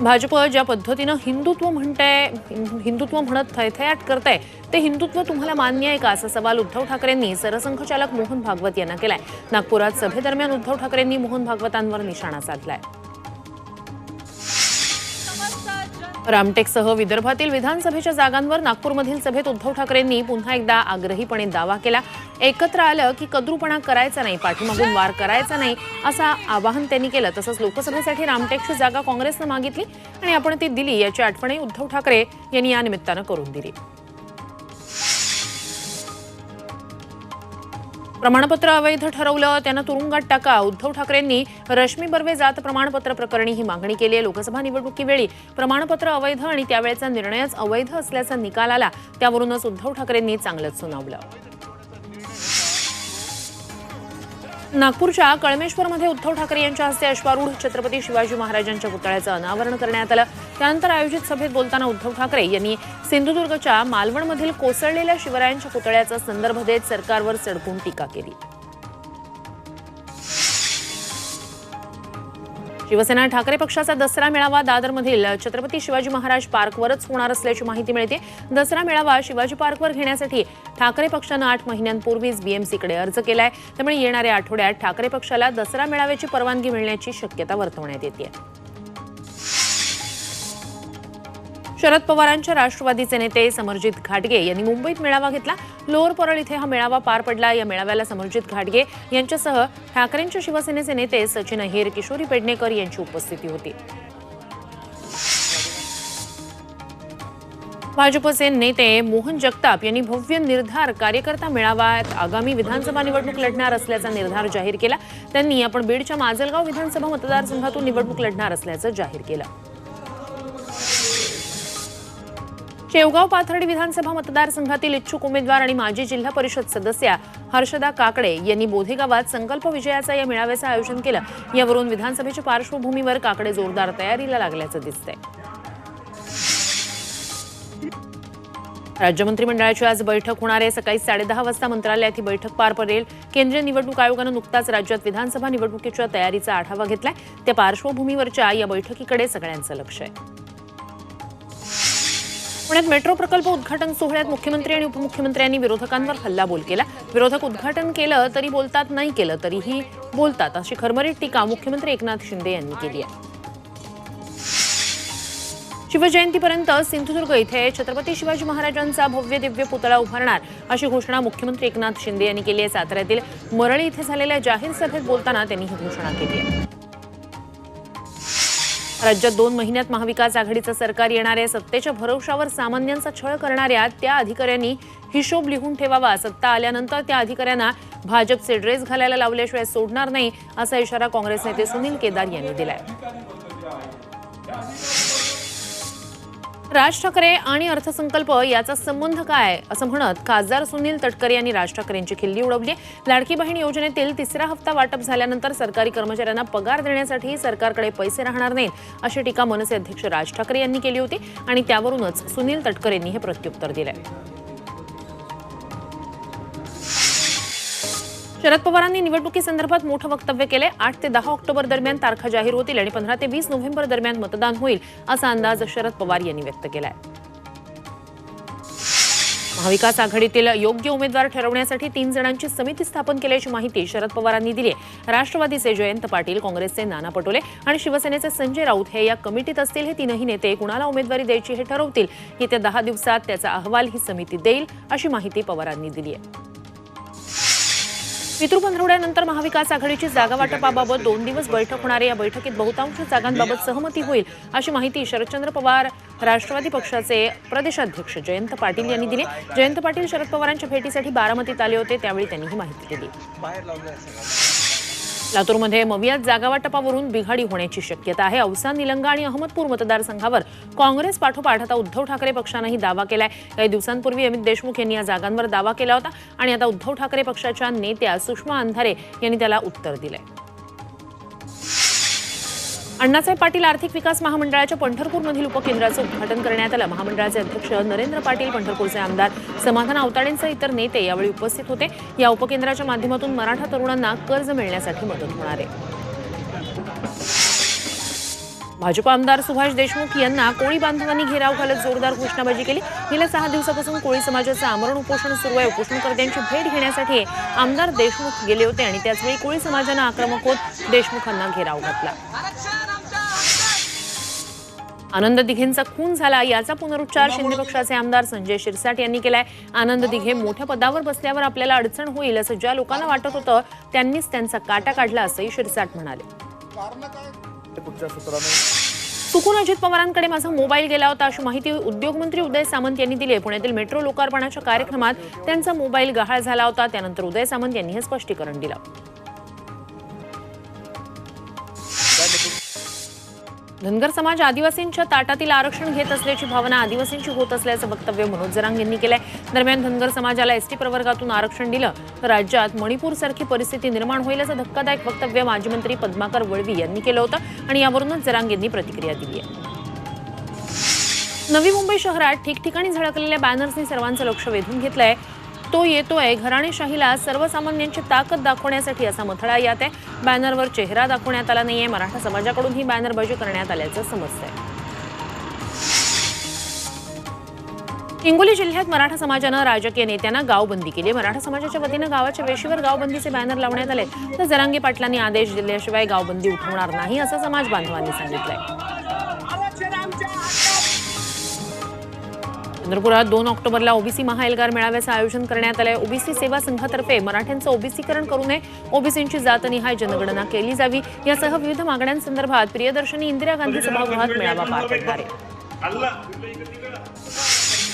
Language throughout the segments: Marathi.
भाजप ज्या पद्धतीनं हिंदुत्व म्हणतंय हिंदुत्व म्हणत थैथयाट करताय ते हिंदुत्व तुम्हाला मान्य आहे का? असा सवाल उद्धव ठाकरेंनी सरसंघचालक मोहन भागवत यांना केलाय. नागपुरात सभेदरम्यान उद्धव ठाकरेंनी मोहन भागवतांवर निशाणा साधलाय. रामटेकसह विदर्भातील विधानसभेच्या जागांवर नागपूरमधील सभेत उद्धव ठाकरेंनी पुन्हा एकदा आग्रहीपणे दावा केला. एकत्र आलं की कद्रूपणा करायचा नाही पाठीमागून वार करायचा नाही असं आवाहन त्यांनी केलं. तसंच लोकसभेसाठी रामटेकची जागा काँग्रेसनं मागितली आणि आपण ती दिली याची आठवणही उद्धव ठाकरे यांनी या निमित्तानं करून दिली. प्रमाणपत्र अवैध ठरवलं त्यांना तुरुंगात टाका. उद्धव ठाकरेंनी रश्मी बर्वे जात प्रमाणपत्र प्रकरणी ही मागणी केली आहे. लोकसभा निवडणुकीवेळी प्रमाणपत्र अवैध आणि त्यावेळेचा निर्णयच अवैध असल्याचा निकाल आला. त्यावरूनच उद्धव ठाकरेंनी चांगलंच सुनावलं. नागपूरच्या कळमेश्वरमध्ये उद्धव ठाकरे यांच्या हस्ते अश्वारूढ छत्रपती शिवाजी महाराजांच्या पुतळ्याचं अनावरण करण्यात आलं. त्यानंतर आयोजित सभेत बोलताना उद्धव ठाकरे यांनी सिंधुदुर्गच्या मालवणमधील कोसळलेल्या शिवरायांच्या पुतळ्याचा संदर्भ देत सरकारवर सडकून टीका केली. शिवसेना ठाकरे पक्षाचा दसरा मेळावा दादरमधील छत्रपती शिवाजी महाराज पार्कवरच होणार असल्याची माहिती मिळते. दसरा मेळावा शिवाजी पार्कवर घेण्यासाठी ठाकरे पक्षानं आठ महिन्यांपूर्वीच बीएमसीकडे अर्ज केलाय. त्यामुळे येणाऱ्या आठवड्यात ठाकरे पक्षाला दसरा मेळाव्याची परवानगी मिळण्याची शक्यता वर्तवण्यात येते शरद पवारांच्या राष्ट्रवादीचे नेते समरजित घाटगे यांनी मुंबईत मेळावा घेतला. लोअर परळ इथे हा मेळावा पार पडला. या मेळाव्याला समरजित घाटगे यांच्यासह ठाकरेंच्या शिवसेनेचे नेते सचिन अहिर किशोरी पेडणेकर यांची उपस्थिती होती. भाजपचे नेते मोहन जगताप यांनी भव्य निर्धार कार्यकर्ता मेळाव्यात आगामी विधानसभा निवडणूक लढणार असल्याचा निर्धार जाहीर केला. त्यांनी आपण बीडच्या माजलगाव विधानसभा मतदारसंघातून निवडणूक लढणार असल्याचं जाहीर केलं. शेवगाव पाथर्डी विधानसभा मतदारसंघातील इच्छुक उमेदवार आणि माजी जिल्हा परिषद सदस्या हर्षदा काकडे यांनी बोधे गावात संकल्प विजयाचा या मेळाव्याचं आयोजन केलं. यावरून विधानसभेच्या पार्श्वभूमीवर काकडे जोरदार तयारीला लागल्याचं दिसतंय. राज्य मंत्रिमंडळाची आज बैठक होणार आहे. सकाळी साडेदहा वाजता मंत्रालयात ही बैठक पार पडेल. केंद्रीय निवडणूक आयोगानं नुकताच राज्यात विधानसभा निवडणुकीच्या तयारीचा आढावा घेतलाय. त्या पार्श्वभूमीवरच्या या बैठकीकडे सगळ्यांचं लक्ष आहे. पुण्यात मेट्रो प्रकल्प उद्घाटन सोहळ्यात मुख्यमंत्री आणि उपमुख्यमंत्र्यांनी विरोधकांवर हल्लाबोल केला. विरोधक उद्घाटन केलं तरी बोलतात नाही केलं तरीही बोलतात अशी खरमरीत टीका मुख्यमंत्री एकनाथ शिंदे यांनी केली आहे. शिवजयंतीपर्यंत सिंधुदुर्ग इथे छत्रपती शिवाजी महाराजांचा भव्य दिव्य पुतळा उभारणार अशी घोषणा मुख्यमंत्री एकनाथ शिंदे यांनी केली आहे. साताऱ्यातील मरळी इथे झालेल्या जाहीर सभेत बोलताना त्यांनी ही घोषणा केली आहे. राज्यात दोन महिन्यात महाविकास आघाडीचं सरकार येणार आहे सत्तेच्या भरवशावर सामान्यांचा छळ करणाऱ्या त्या अधिकाऱ्यांनी हिशोब लिहून ठेवावा. सत्ता आल्यानंतर त्या अधिकाऱ्यांना भाजपचे ड्रेस घालायला लावल्याशिवाय सोडणार नाही असा इशारा काँग्रेस नेते सुनील केदार यांनी दिलाय. राज ठाकरे आणि अर्थसंकल्प याचा संबंध काय? असं म्हणत खासदार सुनील तटकरे यांनी राज ठाकरेंची खिल्ली उडवली लाडकी बहीण योजनेतील तिसरा हप्ता वाटप झाल्यानंतर सरकारी कर्मचाऱ्यांना पगार देण्यासाठी सरकारकडे पैसे राहणार नाहीत अशी टीका मनसे अध्यक्ष राज ठाकरे यांनी केली होती आणि त्यावरूनच सुनील तटकरेंनी हे प्रत्युत्तर दिलंय. शरद पवारांनी निवडणुकीसंदर्भात मोठं वक्तव्य केलंय. आठ ते दहा ऑक्टोबर दरम्यान तारखा जाहीर होतील आणि पंधरा ते वीस नोव्हेंबर दरम्यान मतदान होईल असा अंदाज शरद पवार यांनी व्यक्त केलाय. महाविकास आघाडीतील योग्य उमेदवार ठरवण्यासाठी तीन जणांची समिती स्थापन केल्याची माहिती शरद पवारांनी दिली आहे. राष्ट्रवादीचे जयंत पाटील काँग्रेसचे नाना पटोले आणि शिवसेनेचे संजय राऊत हे या कमिटीत असतील. हे तीनही नेते कुणाला उमेदवारी द्यायची हे ठरवतील. येत्या दहा दिवसात त्याचा अहवाल ही समिती देईल अशी माहिती पवारांनी दिली आहे. पितृपंधरवड्यानंतर महाविकास आघाडीची जागा वाटपाबाबत दोन दिवस बैठक होणार आहे. या बैठकीत बहुतांश जागांबाबत सहमती होईल अशी माहिती शरदचंद्र पवार राष्ट्रवादी पक्षाचे प्रदेशाध्यक्ष जयंत पाटील यांनी दिली. जयंत पाटील शरद पवारांच्या भेटीसाठी बारामतीत आले होते त्यावेळी त्यांनी ही माहिती दिली. लातूरमध्ये मवियात जागावाटपावरून बिघाडी होण्याची शक्यता आहे. औसा निलंगा आणि अहमदपूर मतदारसंघावर काँग्रेस पाठोपाठ आता उद्धव ठाकरे पक्षानंही दावा केलाय. काही दिवसांपूर्वी अमित देशमुख यांनी या जागांवर दावा केला होता आणि आता उद्धव ठाकरे पक्षाच्या नेत्या सुषमा अंधारे यांनी त्याला उत्तर दिलंय. अण्णासाहेब पाटील आर्थिक विकास महामंडळाच्या पंढरपूरमधील उपकेंद्राचं उद्घाटन करण्यात आलं. महामंडळाचे अध्यक्ष नरेंद्र पाटील पंढरपूरचे आमदार समाधान आवताडेंसह इतर नेते यावेळी उपस्थित होते. या उपकेंद्राच्या माध्यमातून मराठा तरुणांना कर्ज मिळण्यासाठी मदत होणार आहे. भाजप आमदार सुभाष देशमुख यांना कोळी बांधवांनी घेराव घालत जोरदार घोषणाबाजी केली. गेल्या सहा दिवसापासून कोळी समाजाचं आमरण उपोषण सुरू आहे. उपोषणकर्त्यांची भेट घेण्यासाठी आमदार देशमुख गेले होते आणि त्याचवेळी कोळी समाजानं आक्रमक होत देशमुखांना घेराव घातला. आनंद दिघेंचा खून झाला याचा पुनरुच्चार शिंदे पक्षाचे आमदार संजय शिरसाट यांनी केलाय. आनंद दिघे मोठ्या पदावर बसल्यावर आपल्याला अडचण होईल असं ज्या लोकांना वाटत होतं त्यांनीच त्यांचा काटा काढला असंही शिरसाट म्हणाले. चुकून अजित पवारांकडे माझा मोबाईल गेला होता अशी माहिती उद्योगमंत्री उदय सामंत यांनी दिली आहे. पुण्यातील मेट्रो लोकार्पणाच्या कार्यक्रमात त्यांचा मोबाईल गहाळ झाला होता त्यानंतर उदय सामंत यांनी हे स्पष्टीकरण दिलं. धनगर समाज आदिवासींच्या ताटातील आरक्षण घेत असल्याची भावना आदिवासींची होत असल्याचं वक्तव्य मनोज जरांग यांनी केलंय. दरम्यान धनगर समाजाला एसटी प्रवर्गातून आरक्षण दिलं. तर राज्यात मणिपूरसारखी परिस्थिती निर्माण होईल असं धक्कादायक वक्तव्य माजी मंत्री पद्माकर वळवी यांनी केलं होतं आणि यावरूनच जरांग यांनी प्रतिक्रिया दिली आहे. नवी मुंबई शहरात ठिकठिकाणी झळकलेल्या बॅनर्सनी सर्वांचं लक्ष वेधून घेतलंय. तो येतोय. घराणेशाहीला सर्वसामान्यांची ताकद दाखवण्यासाठी असा मथळा यात आहे. बॅनरवर चेहरा दाखवण्यात आला नाहीये. मराठा समाजाकडून ही बॅनरबाजी करण्यात आल्याचं समजतंय. हिंगोली जिल्ह्यात मराठा समाजानं राजकीय नेत्यांना गावबंदी केली मराठा समाजाच्या वतीनं गावाच्या वेशीवर गावबंदीचे बॅनर लावण्यात आले तर जरांगी पाटलांनी आदेश दिल्याशिवाय गावबंदी उठवणार नाही असं समाज बांधवांनी सांगितलंय. चंद्रपुरात दोन ऑक्टोबरला ओबीसी महाएल्गार मेळाव्याचं आयोजन करण्यात आलंय. ओबीसी सेवा संघातर्फे मराठ्यांचं ओबीसीकरण करू नये. ओबीसींची जातनिहाय जनगणना केली जावी. यासह विविध मागण्यांसंदर्भात प्रियदर्शनी इंदिरा गांधी सभागृहात मेळावा पार पडणार आहे.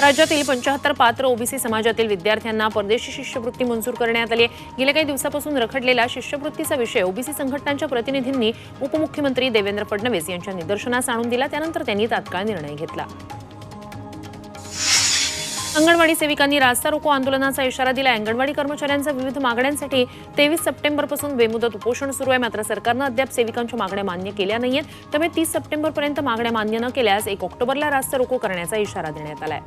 राज्यातील पंचाहत्तर पात्र ओबीसी समाजातील विद्यार्थ्यांना परदेशी शिष्यवृत्ती मंजूर करण्यात आली आहे. गेल्या काही दिवसापासून रखडलेला शिष्यवृत्तीचा विषय ओबीसी संघटनांच्या प्रतिनिधींनी उपमुख्यमंत्री देवेंद्र फडणवीस यांच्या निदर्शनास आणून दिला. त्यानंतर त्यांनी तात्काळ निर्णय घेतला. अंगणवाडी सेविकांनी रास्ता रोको आंदोलनाचा इशारा दिला अंगणवाडी कर्मचाऱ्यांच्या विविध मागण्यांसाठी तेवीस सप्टेंबरपासून बेमुदत उपोषण सुरू आहे. मात्र सरकारनं अद्याप सेविकांच्या मागण्या मान्य केल्या नाहीयेत. त्यामुळे तीस सप्टेंबरपर्यंत मागण्या मान्य न केल्यास एक ऑक्टोबरला रास्ता रोको करण्याचा इशारा देण्यात आलाय.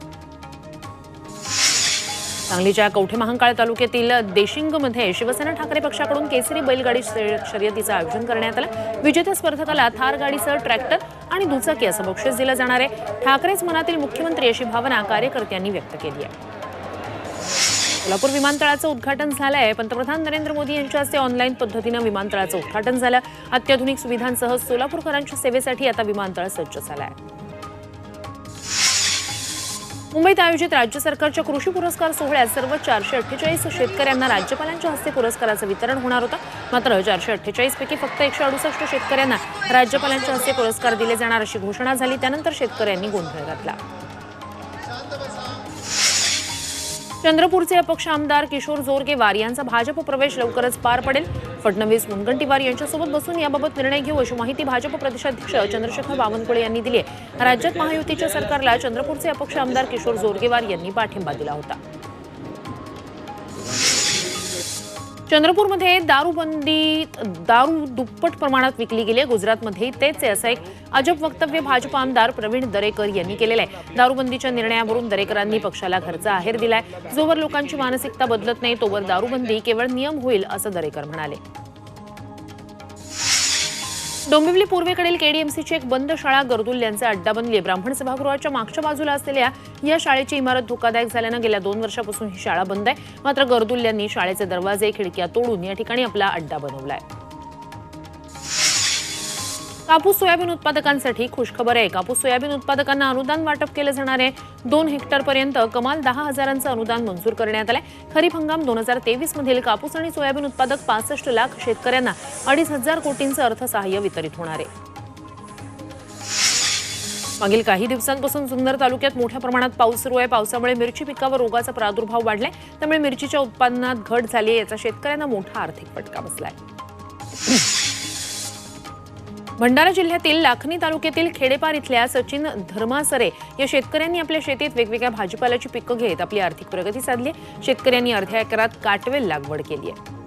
सांगलीच्या कवठे महांकाळ तालुक्यातील देशिंगमध्ये शिवसेना ठाकरे पक्षाकडून केसरी बैलगाडी शर्य- शर्यतीचं आयोजन करण्यात आलं. विजेत्या स्पर्धकाला थार गाडीसह ट्रॅक्टर आणि दुचाकी असं बक्षीस दिलं जाणार आहे. ठाकरेच मनातील मुख्यमंत्री अशी भावना कार्यकर्त्यांनी व्यक्त केली आहे. सोलापूर विमानतळाचं उद्घाटन झालं आहे पंतप्रधान नरेंद्र मोदी यांच्या हस्ते ऑनलाईन पद्धतीनं विमानतळाचं उद्घाटन झालं. अत्याधुनिक सुविधांसह सोलापूरकरांच्या सेवेसाठी आता विमानतळ सज्ज झालं आहे मुंबईत आयोजित राज्य सरकारच्या कृषी पुरस्कार सोहळ्यात सर्व चारशे अठ्ठेचाळीस शेतकऱ्यांना राज्यपालांच्या हस्ते पुरस्काराचं वितरण होणार होतं. मात्र चारशे अठ्ठेचाळीस पैकी फक्त एकशे अडुसष्ट शेतकऱ्यांना राज्यपालांच्या हस्ते पुरस्कार दिले जाणार अशी घोषणा झाली. त्यानंतर शेतकऱ्यांनी गोंधळ घातला. चंद्रपूरचे अपक्ष आमदार किशोर जोरगेवार यांचा भाजप प्रवेश लवकरच पार पडेल. फडणवीस मुनगंटीवार यांच्यासोबत बसून याबाबत निर्णय घेऊ अशी माहिती भाजप प्रदेशाध्यक्ष चंद्रशेखर बावनकुळे यांनी दिली आहे. राज्यात महायुतीच्या सरकारला चंद्रपूरचे अपक्ष आमदार किशोर जोरगेवार यांनी पाठिंबा दिला होता. चंद्रपूरमध्ये दारूबंदी दारू दुप्पट प्रमाणात विकली गेली आहे. गुजरातमध्येही तेच आहे असं एक अजब वक्तव्य भाजप आमदार प्रवीण दरेकर यांनी केलेलं आहे. दारूबंदीच्या निर्णयावरून दरेकरांनी पक्षाला घरचा आहेर दिलाय. जोवर लोकांची मानसिकता बदलत नाही तोवर दारूबंदी केवळ नियम होईल असं दरेकर म्हणाले. डोंबिवली पूर्वेकडील केडीएमसीची एक बंद शाळा गर्दुल्ल्यांचा अड्डा बनली ब्राह्मण सभागृहाच्या मागच्या बाजूला असलेल्या या शाळेची इमारत धोकादायक झाल्यानं गेल्या दोन वर्षापासून ही शाळा बंद आहे. मात्र गर्दुल्ल्यांनी शाळेचे दरवाजे खिडक्या तोडून या ठिकाणी आपला अड्डा बनवलाय. कापूस सोयाबीन उत्पादकांसाठी खुशखबर आहे. कापूस सोयाबीन उत्पादकांना अनुदान वाटप केलं जाणार आहे. दोन हेक्टरपर्यंत कमाल दहा हजारांचं अनुदान मंजूर करण्यात आलंय. खरीप हंगाम दोन हजार तेवीस मधील कापूस आणि सोयाबीन उत्पादक पासष्ट लाख शेतकऱ्यांना अडीच हजार कोटींचं अर्थसहाय्य वितरित होणार आहे. मागील काही दिवसांपासून जुन्नर तालुक्यात मोठ्या प्रमाणात पाऊस सुरू आहे. पावसामुळे मिरची पिकावर रोगाचा प्रादुर्भाव वाढलाय. त्यामुळे मिरचीच्या उत्पादनात घट झाली आहे. याचा शेतकऱ्यांना मोठा आर्थिक फटका बसलाय. भंडारा जिल्ह्यातील लाखनी तालुक्यातील खेडेपार इथल्या सचिन धर्मासरे या शेतकऱ्यांनी आपल्या शेतीत वेगवेगळ्या भाजीपाल्याची पिकं घेत आपली आर्थिक प्रगती साधली शेतकऱ्यांनी अर्ध्या एकरात काटवेल लागवड केली आहे.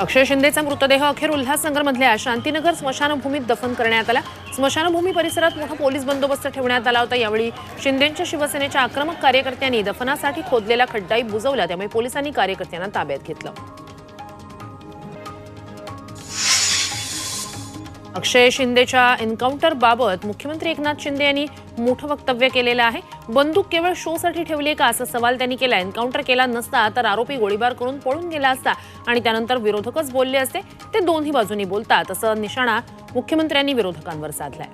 अक्षय शिंदेचा मृतदेह अखेर उल्हासनगरमधल्या शांतीनगर स्मशानभूमीत दफन करण्यात आला. स्मशानभूमी परिसरात मोठा पोलीस बंदोबस्त ठेवण्यात आला होता. यावेळी शिंदेच्या शिवसेनेच्या आक्रमक कार्यकर्त्यांनी दफनासाठी खोदलेला खड्डाही बुजवला. त्यामुळे पोलिसांनी कार्यकर्त्यांना ताब्यात घेतलं. अक्षय शिंदेच्या एन्काउंटरबाबत मुख्यमंत्री एकनाथ शिंदे यांनी मोठं वक्तव्य केलेलं आहे. बंदूक केवळ शोसाठी ठेवली आहे का असा सवाल त्यांनी केला एन्काउंटर केला नसता तर आरोपी गोळीबार करून पळून गेला असता आणि त्यानंतर विरोधकच बोलले असते. ते दोन्ही बाजूनी बोलतात असं निशाणा मुख्यमंत्र्यांनी विरोधकांवर साधलाय.